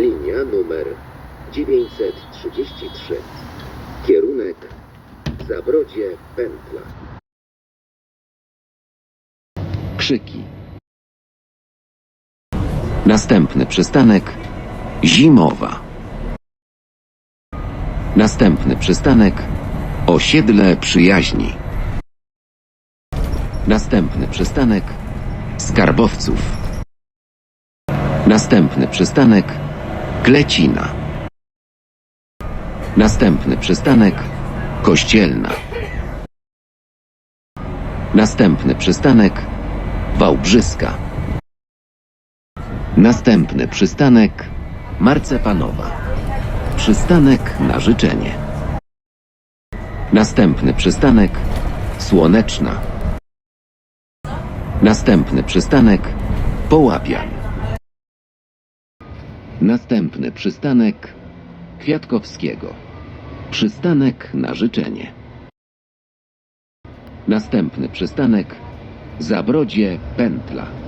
Linia numer 933. Kierunek Zabrodzie Pętla. Krzyki. Następny przystanek Zimowa. Następny przystanek Osiedle Przyjaźni. Następny przystanek Skarbowców. Następny przystanek Klecina. Następny przystanek Kościelna. Następny przystanek Wałbrzyska. Następny przystanek Marcepanowa. Przystanek na życzenie. Następny przystanek Słoneczna. Następny przystanek Połapian. Następny przystanek Kwiatkowskiego. Przystanek na życzenie. Następny przystanek Zabrodzie Pętla.